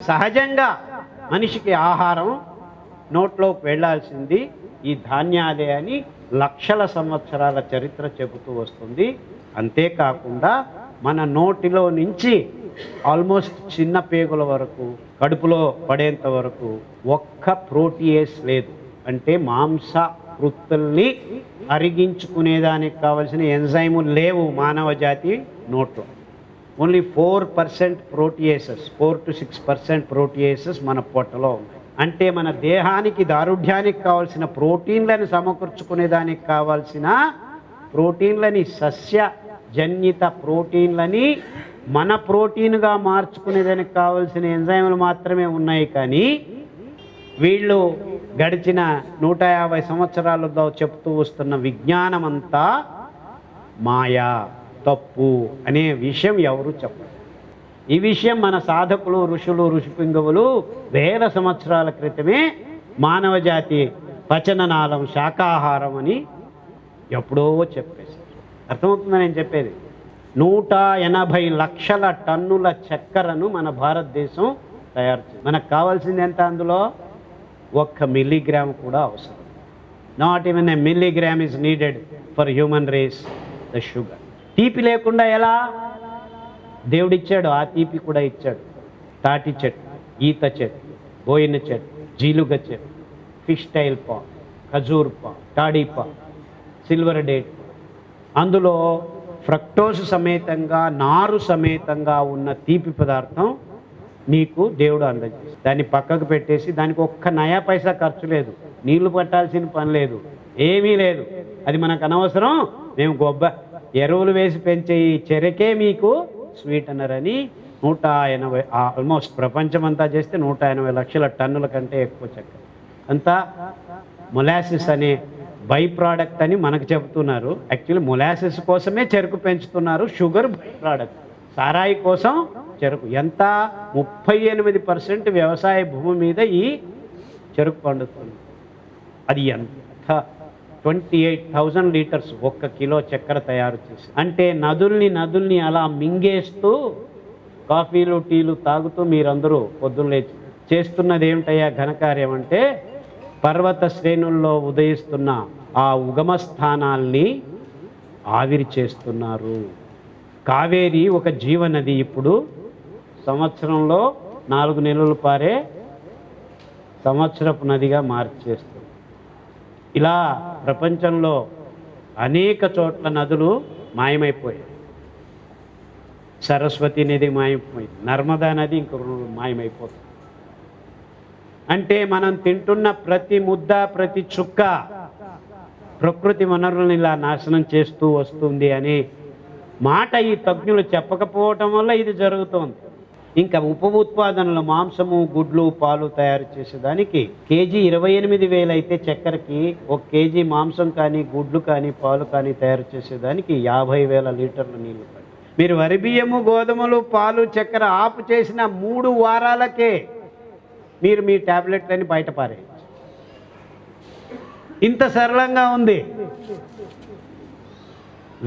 సహజంగా మనిషికి ఆహారం నోట్లోకి వెళ్ళాల్సింది ఈ ధాన్యాలే అని లక్షల సంవత్సరాల చరిత్ర చెబుతూ వస్తుంది. అంతేకాకుండా మన నోటిలో నుంచి ఆల్మోస్ట్ చిన్న పేగుల వరకు కడుపులో పడేంత వరకు ఒక్క ప్రోటీయేస్ లేదు. అంటే మాంస వృత్తుల్ని అరిగించుకునేదానికి కావలసిన ఎంజైములు లేవు మానవ జాతి నోట్లో. Only four percent proteases four to six percent proteases మన పొట్టలో ఉన్నాయి. అంటే మన దేహానికి దారుఢ్యానికి కావాల్సిన ప్రోటీన్లను సమకూర్చుకునేదానికి కావాల్సిన ప్రోటీన్లని సస్య జన్యిత ప్రోటీన్లని మన ప్రోటీన్గా మార్చుకునేదానికి కావాల్సిన ఎంజైములు మాత్రమే ఉన్నాయి కానీ వీళ్ళు గడిచిన నూట యాభై సంవత్సరాలతో చెప్తూ వస్తున్న విజ్ఞానం అంతా మాయా తప్పు అనే విషయం ఎవరు చెప్పరు. ఈ విషయం మన సాధకులు ఋషులు ఋషిపింగవులు వేల సంవత్సరాల క్రితమే మానవ జాతి పచననాళం శాకాహారం అని ఎప్పుడో చెప్పేశారు. అర్థమవుతుందని నేను చెప్పేది? నూట ఎనభై లక్షల టన్నుల చక్కెరను మన భారతదేశం తయారు చేసింది. మనకు కావాల్సింది ఎంత అందులో? ఒక్క మిల్లీగ్రామ్ కూడా అవసరం. Not even a milligram is needed for human race the sugar తీపి లేకుండా ఎలా? దేవుడిచ్చాడు ఆ తీపి కూడా ఇచ్చాడు. తాటి చెట్టు ఈత చెట్టు బోయిన చెట్టు జీలుగ చెట్టు ఫిష్ టైల్ పా ఖజూర్ పా టాడీ పా సిల్వర్ డేట్ అందులో ఫ్రక్టోస్ సమేతంగా నారు సమేతంగా ఉన్న తీపి పదార్థం నీకు దేవుడు అందజేసి దాన్ని పక్కకు పెట్టేసి దానికి ఒక్క నయా పైసా ఖర్చు లేదు. నీళ్ళు పట్టాల్సిన పని లేదు. ఏమీ లేదు. అది మనకు అనవసరం. మేము గొబ్బ ఎరువులు వేసి పెంచే ఈ చెరకే మీకు స్వీట్ అని నూట ఎనభై ఆల్మోస్ట్ ప్రపంచమంతా చేస్తే నూట ఎనభై లక్షల టన్నుల కంటే ఎక్కువ చక్కెర అంతా మొలాసిస్ అనే బై ప్రోడక్ట్ అని మనకు చెబుతున్నారు. యాక్చువల్లీ మొలాసిస్ కోసమే చెరుకు పెంచుతున్నారు. షుగర్ బై ప్రోడక్ట్ సారాయి కోసం చెరుకు. ఎంత? ముప్పై ఎనిమిది పర్సెంట్ వ్యవసాయ భూమి మీద ఈ చెరుకు పండుతుంది. అది ఎంత? ట్వంటీ ఎయిట్ థౌజండ్ లీటర్స్ ఒక్క కిలో చక్కెర తయారు చేసి. అంటే నదుల్ని నదుల్ని అలా మింగేస్తూ కాఫీలు టీలు తాగుతూ మీరందరూ పొద్దున్న లేచి చేస్తున్నది ఏమిటయ్యా ఘనకార్యం అంటే పర్వత శ్రేణుల్లో ఉదయిస్తున్న ఆ ఉగమ స్థానాల్ని ఆవిరి చేస్తున్నారు కావేరి ఒక జీవనది ఇప్పుడు. సంవత్సరంలో నాలుగు నెలలు పారే సంవత్సరపు నదిగా మార్చేస్తుంది. ఇలా ప్రపంచంలో అనేక చోట్ల నదులు మాయమైపోయాయి. సరస్వతి నది మాయమైపోయింది. నర్మదా నది ఇంక మాయమైపోతుంది. అంటే మనం తింటున్న ప్రతి ముద్ద ప్రతి చుక్క ప్రకృతి వనరులను ఇలా నాశనం చేస్తూ వస్తుంది అని మాట ఈ తజ్ఞులు చెప్పకపోవటం వల్ల ఇది జరుగుతోంది. ఇంకా ఉప ఉత్పాదనలు మాంసము గుడ్లు పాలు తయారు చేసేదానికి కేజీ ఇరవై ఎనిమిది వేలు అయితే చక్కెరకి ఒక కేజీ మాంసం కానీ గుడ్లు కానీ పాలు కానీ తయారు చేసేదానికి యాభై వేల లీటర్ల నీళ్ళు మీరు వరి బియ్యము గోధుమలు పాలు చక్కెర ఆపు చేసిన మూడు వారాలకే మీరు మీ ట్యాబ్లెట్లని బయట ఇంత సరళంగా ఉంది.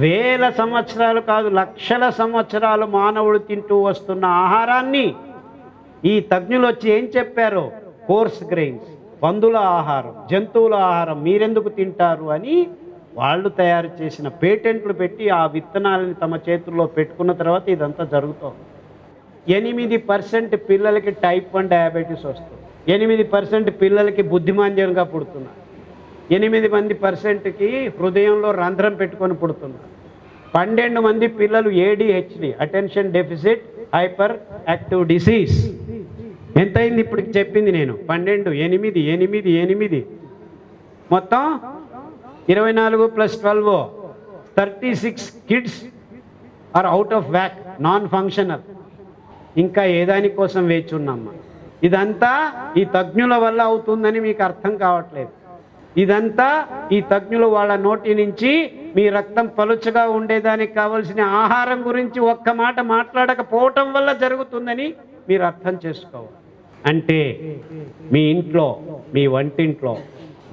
వేల సంవత్సరాలు కాదు లక్షల సంవత్సరాలు మానవుడు తింటూ వస్తున్న ఆహారాన్ని ఈ తజ్ఞులు వచ్చి ఏం చెప్పారు? కోర్స్ గ్రెయిన్స్ పందుల ఆహారం జంతువుల ఆహారం మీరెందుకు తింటారు అని వాళ్ళు తయారు చేసిన పేటెంట్లు పెట్టి ఆ విత్తనాలని తమ చేతుల్లో పెట్టుకున్న తర్వాత ఇదంతా జరుగుతోంది. ఎనిమిది పర్సెంట్ పిల్లలకి టైప్ వన్ డయాబెటీస్ వస్తుంది. ఎనిమిది పర్సెంట్ పిల్లలకి బుద్ధిమాంద్యంగా పుడుతున్నారు. ఎనిమిది మంది పర్సెంట్కి హృదయంలో రంధ్రం పెట్టుకొని పుడుతున్నారు. పన్నెండు మంది పిల్లలు ADHD attention deficit hyper active disease ఎంతైంది ఇప్పుడు చెప్పింది నేను? పన్నెండు ఎనిమిది ఎనిమిది ఎనిమిది. మొత్తం ఇరవై నాలుగు plus twelve. Thirty six kids are out of whack non functional ఇంకా ఏ దానికోసం వేచి ఉన్నామ్మా ఇదంతా ఈ తజ్ఞుల వల్ల అవుతుందని మీకు అర్థం కావట్లేదు. ఇదంతా ఈ తజ్ఞులు వాళ్ళ నోటి నుంచి మీ రక్తం పలుచగా ఉండేదానికి కావలసిన ఆహారం గురించి ఒక్క మాట మాట్లాడకపోవటం వల్ల జరుగుతుందని మీరు అర్థం చేసుకోవాలి. అంటే మీ ఇంట్లో మీ వంటింట్లో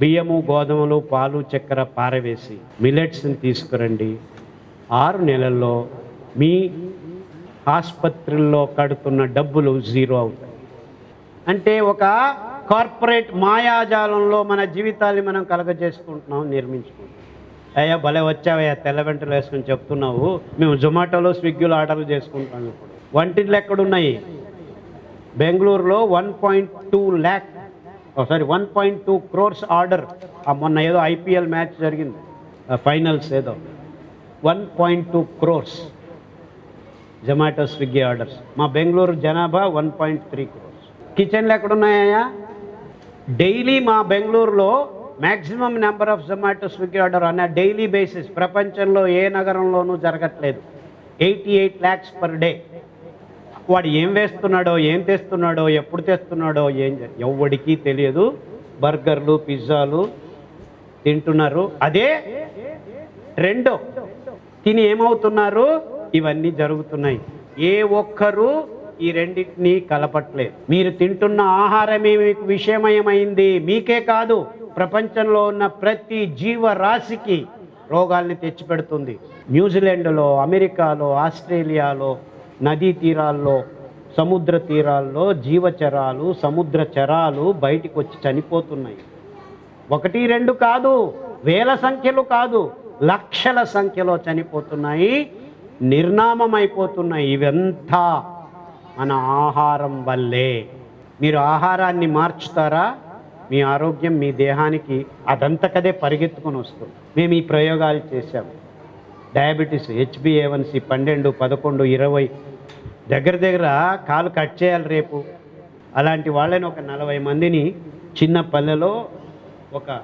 బియ్యము గోధుమలు పాలు చక్కెర పారవేసి మిలెట్స్ని తీసుకురండి. ఆరు నెలల్లో మీ ఆసుపత్రుల్లో కడుతున్న డబ్బులు జీరో అవుతాయి. అంటే ఒక కార్పొరేట్ మాయాజాలంలో మన జీవితాన్ని మనం కలగజేసుకుంటున్నాం నిర్మించుకుంటున్నాం. అయ్యా భలే వచ్చావయ్యా తెల్ల వెంటలు వేసుకుని చెప్తున్నావు. మేము జొమాటోలో స్విగ్గీలో ఆర్డర్లు చేసుకుంటాం ఇప్పుడు. వంటింట్లు ఎక్కడున్నాయి? బెంగళూరులో one point two lakh sorry one point two crores order. మొన్న ఏదో ఐపీఎల్ మ్యాచ్ జరిగింది. ఫైనల్స్ ఏదో. One point two crores Zomato Swiggy orders. మా బెంగళూరు జనాభా వన్ పాయింట్ త్రీ క్రోర్స్. కిచెన్లు ఎక్కడున్నాయా డైలీ మా బెంగళూరులో maximum number of Zomato Swiggy order అన్న డైలీ బేసిస్ ప్రపంచంలో ఏ నగరంలోనూ జరగట్లేదు. Eighty eight lakhs per day. వాడు ఏం వేస్తున్నాడో ఏం తెస్తున్నాడో ఎప్పుడు తెస్తున్నాడో ఏం ఎవడికి తెలియదు. బర్గర్లు పిజ్జాలు తింటున్నారు. అదే రెండో తిని ఏమవుతున్నారు? ఇవన్నీ జరుగుతున్నాయి. ఏ ఒక్కరూ ఈ రెండింటినీ కలపట్లేదు. మీరు తింటున్న ఆహారమే మీకు విషమయమైంది? మీకే కాదు ప్రపంచంలో ఉన్న ప్రతి జీవరాశికి రోగాల్ని తెచ్చిపెడుతుంది. న్యూజిలాండ్లో అమెరికాలో ఆస్ట్రేలియాలో నదీ తీరాల్లో సముద్ర తీరాల్లో జీవచరాలు సముద్ర చరాలు బయటికి వచ్చి చనిపోతున్నాయి. ఒకటి రెండు కాదు వేల సంఖ్యలు కాదు లక్షల సంఖ్యలో చనిపోతున్నాయి నిర్నామం అయిపోతున్నాయి ఇవంతా. మన ఆహారం వల్లే. మీరు ఆహారాన్ని మార్చుతారా? మీ ఆరోగ్యం మీ దేహానికి అదంతకదే పరిగెత్తుకొని వస్తుంది. మేము ఈ ప్రయోగాలు చేశాము డయాబెటీస్ హెచ్బిఏవన్సి పన్నెండు పదకొండు ఇరవై. దగ్గర దగ్గర కాలు కట్ చేయాలి రేపు. అలాంటి వాళ్ళని ఒక నలభై మందిని చిన్న పల్లెలో ఒక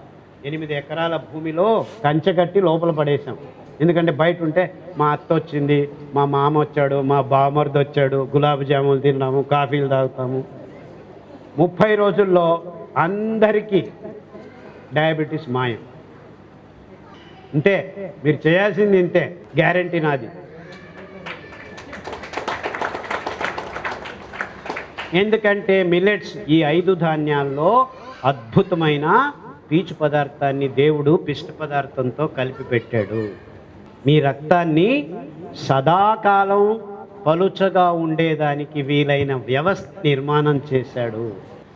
ఎనిమిది ఎకరాల భూమిలో కంచె కట్టి లోపల పడేసాం ఎందుకంటే బయట ఉంటే మా అత్త వచ్చింది మా మామ వచ్చాడు మా బామర్ది వచ్చాడు గులాబ్ జాములు తిన్నాము కాఫీలు తాగుతాము. ముప్పై రోజుల్లో అందరికీ డయాబెటీస్ మాయం. ఇంతే మీరు చేయాల్సింది ఇంతే గ్యారంటీ నాది. ఎందుకంటే మిల్లెట్స్ ఈ ఐదు ధాన్యాల్లో అద్భుతమైన పీచు పదార్థాన్ని దేవుడు పిష్ట పదార్థంతో కలిపి పెట్టాడు. మీ రక్తాన్ని సదాకాలం పలుచగా ఉండేదానికి వీలైన వ్యవస్థ నిర్మాణం చేశాడు.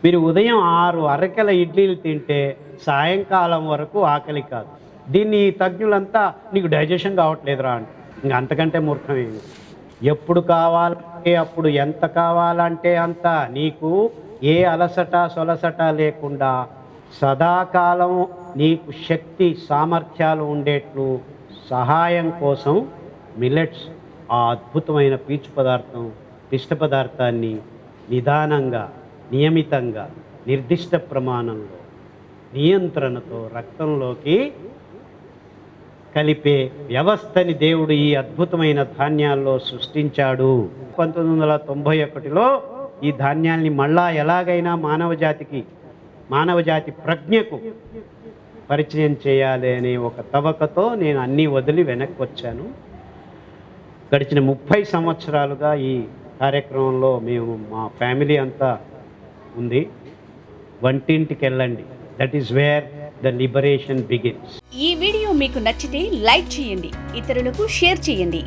మీరు ఉదయం ఆరు అరకెల ఇడ్లీలు తింటే సాయంకాలం వరకు ఆకలి కాదు. దీన్ని తజ్ఞులంతా నీకు డైజెషన్ కావట్లేదురా అంట. ఇంక అంతకంటే మూర్ఖమేమి? ఎప్పుడు కావాలంటే అప్పుడు ఎంత కావాలంటే అంత. నీకు ఏ అలసట సొలసట లేకుండా సదాకాలం నీకు శక్తి సామర్థ్యాలు ఉండేట్లు సహాయం కోసం మిల్లెట్స్ ఆ అద్భుతమైన పీచు పదార్థం పిష్ట పదార్థాన్ని నిదానంగా నియమితంగా నిర్దిష్ట ప్రమాణంలో నియంత్రణతో రక్తంలోకి కలిపే వ్యవస్థని దేవుడు ఈ అద్భుతమైన ధాన్యాల్లో సృష్టించాడు. పంతొమ్మిది వందల తొంభై ఒకటిలో ఈ ధాన్యాల్ని మళ్ళా ఎలాగైనా మానవ జాతికి మానవ జాతి ప్రజ్ఞకు పరిచయం చేయాలి అనే ఒక తవకతో నేను అన్నీ వదిలి వెనక్కి వచ్చాను. గడిచిన ముప్పై సంవత్సరాలుగా ఈ కార్యక్రమంలో మేము మా ఫ్యామిలీ అంతా ఉంది. వంటింటికి వెళ్ళండి. That is where the liberation begins ఈ వీడియో మీకు నచ్చితే లైక్ చేయండి ఇతరులకు షేర్ చేయండి.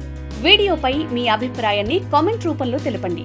వీడియోపై మీ అభిప్రాయాన్ని కామెంట్ రూపంలో తెలపండి.